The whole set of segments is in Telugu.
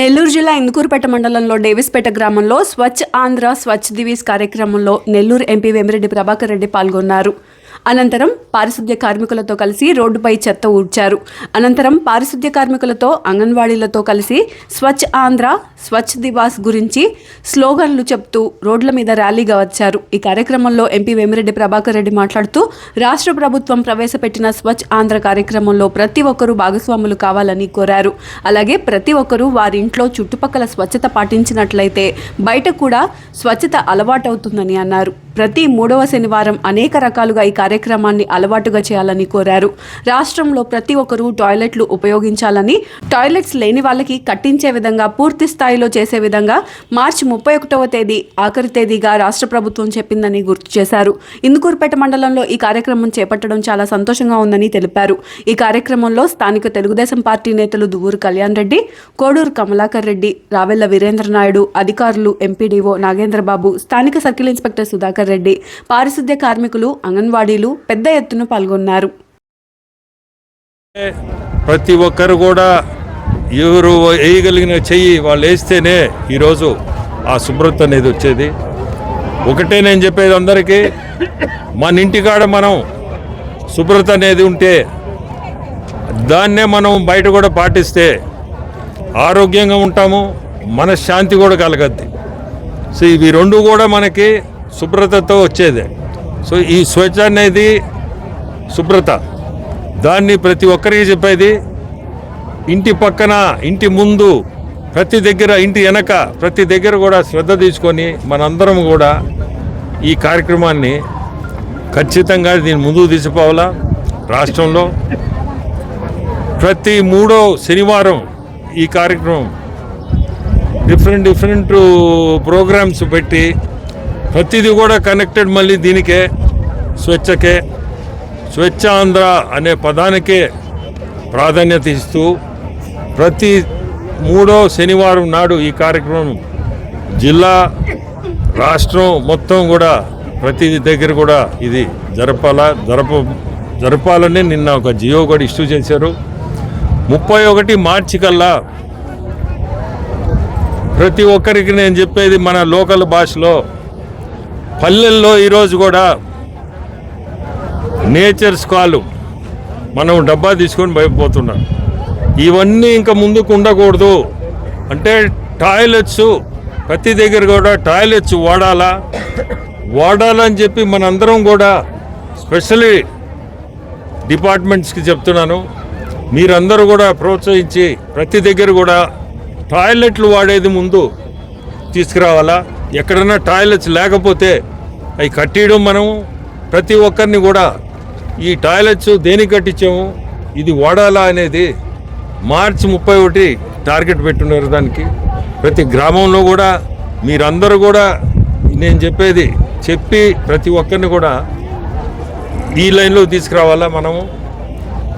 నెల్లూరు జిల్లా ఇందుకూరుపేట మండలంలో డేవిస్పేట గ్రామంలో స్వచ్ఛ ఆంధ్ర స్వచ్ఛ దివీస్ కార్యక్రమంలో నెల్లూరు ఎంపీ వేమిరెడ్డి ప్రభాకర్ రెడ్డి పాల్గొన్నారు. అనంతరం పారిశుద్ధ్య కార్మికులతో కలిసి రోడ్డుపై చెత్త ఊడ్చారు. అనంతరం పారిశుద్ధ్య కార్మికులతో అంగన్వాడీలతో కలిసి స్వచ్ఛ ఆంధ్ర స్వచ్ఛ దివాస్ గురించి స్లోగన్లు చెప్తూ రోడ్ల మీద ర్యాలీగా వచ్చారు. ఈ కార్యక్రమంలో ఎంపీ వేమిరెడ్డి ప్రభాకర్ రెడ్డి మాట్లాడుతూ రాష్ట్ర ప్రభుత్వం ప్రవేశపెట్టిన స్వచ్ఛ ఆంధ్ర కార్యక్రమంలో ప్రతి ఒక్కరూ భాగస్వాములు కావాలని కోరారు. అలాగే ప్రతి ఒక్కరూ వారి ఇంట్లో చుట్టుపక్కల స్వచ్ఛత పాటించినట్లయితే బయట కూడా స్వచ్ఛత అలవాటవుతుందని అన్నారు. ప్రతి మూడవ శనివారం అనేక రకాలుగా ఈ కార్యక్రమాన్ని అలవాటుగా చేయాలని కోరారు. రాష్ట్రంలో ప్రతి ఒక్కరూ టాయిలెట్లు ఉపయోగించాలని టాయిలెట్స్ లేని వాళ్ళకి కట్టించే విధంగా పూర్తి స్థాయిలో చేసే విధంగా మార్చి ముప్పై ఒకటవ తేదీ ఆఖరి తేదీగా రాష్ట్ర ప్రభుత్వం చెప్పిందని గుర్తు చేశారు. ఇందుకూరుపేట మండలంలో ఈ కార్యక్రమం చేపట్టడం చాలా సంతోషంగా ఉందని తెలిపారు. ఈ కార్యక్రమంలో స్థానిక తెలుగుదేశం పార్టీ నేతలు దువ్వూరు కళ్యాణ్ రెడ్డి కోడూరు కమలాకర్ రెడ్డి రావెల్ల వీరేంద్ర నాయుడు అధికారులు ఎంపీడీఓ నాగేంద్రబాబు స్థానిక సర్కిల్ ఇన్స్పెక్టర్ సుధాకర్ రెడ్డి పారిశుద్ధ్య కార్మికులు అంగన్వాడీలు పెద్ద ఎత్తున పాల్గొన్నారు. ప్రతి ఒక్కరు కూడా ఎవరు వేయగలిగిన చెయ్యి వాళ్ళు వేస్తేనే ఈరోజు ఆ శుభ్రత అనేది వచ్చేది. ఒకటే నేను చెప్పేది అందరికీ మన ఇంటికాడ మనం శుభ్రత అనేది ఉంటే దాన్నే మనం బయట కూడా పాటిస్తే ఆరోగ్యంగా ఉంటాము మనశ్శాంతి కూడా కలగద్ది. సో ఇవి రెండు కూడా మనకి శుభ్రతతో వచ్చేదే. సో ఈ స్వచ్ఛ అనేది శుభ్రత. దాన్ని ప్రతి ఒక్కరికి చెప్పేది ఇంటి పక్కన ఇంటి ముందు ప్రతి దగ్గర ఇంటి వెనక ప్రతి దగ్గర కూడా శ్రద్ధ తీసుకొని మనందరం కూడా ఈ కార్యక్రమాన్ని ఖచ్చితంగా దీన్ని ముందుకు తీసుకోవాలా రాష్ట్రంలో ప్రతి మూడో శనివారం ఈ కార్యక్రమం డిఫరెంట్ డిఫరెంట్ ప్రోగ్రామ్స్ పెట్టి ప్రతిదీ కూడా కనెక్టెడ్ మళ్ళీ దీనికే స్వచ్ఛకే స్వచ్ఛ ఆంధ్ర అనే పదానికే ప్రాధాన్యత ఇస్తూ ప్రతి మూడో శనివారం నాడు ఈ కార్యక్రమం జిల్లా రాష్ట్రం మొత్తం కూడా ప్రతి దగ్గర కూడా ఇది జరపాలా జరప జరపాలని నిన్న ఒక జియో కూడా ఇష్యూ చేశారు. ముప్పై ఒకటి మార్చి కల్లా ప్రతి ఒక్కరికి నేను చెప్పేది మన లోకల్ భాషలో పల్లెల్లో ఈరోజు కూడా నేచర్స్ కాలు మనం డబ్బా తీసుకొని భయపోతున్నాం ఇవన్నీ ఇంకా ముందుకు ఉండకూడదు. అంటే టాయిలెట్స్ ప్రతి దగ్గర కూడా టాయిలెట్స్ వాడాలా? వాడాలని చెప్పి మనందరం కూడా స్పెషల్లీ డిపార్ట్మెంట్స్కి చెప్తున్నాను. మీరందరూ కూడా ప్రోత్సహించి ప్రతి దగ్గర కూడా టాయిలెట్లు వాడేది ముందు తీసుకురావాలా? ఎక్కడన్నా టాయిలెట్స్ లేకపోతే అవి కట్టేయడం మనం ప్రతి ఒక్కరిని కూడా ఈ టాయిలెట్స్ దేనికి కట్టించాము? ఇది వాడాలా అనేది మార్చి ముప్పై ఒకటి టార్గెట్ పెట్టున్నారు దానికి. ప్రతి గ్రామంలో కూడా మీరందరూ కూడా నేను చెప్పేది చెప్పి ప్రతి ఒక్కరిని కూడా ఈ లైన్లో తీసుకురావాలా మనము?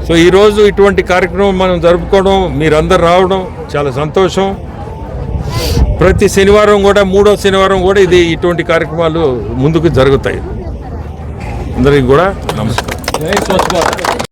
సో ఈరోజు ఇటువంటి కార్యక్రమం మనం జరుపుకోవడం మీరందరు రావడం చాలా సంతోషం. ప్రతి శనివారం కూడా మూడో శనివారం కూడా ఇది ఇటువంటి కార్యక్రమాలు ముందుకు జరుగుతాయి. అందరికి కూడా నమస్కారం.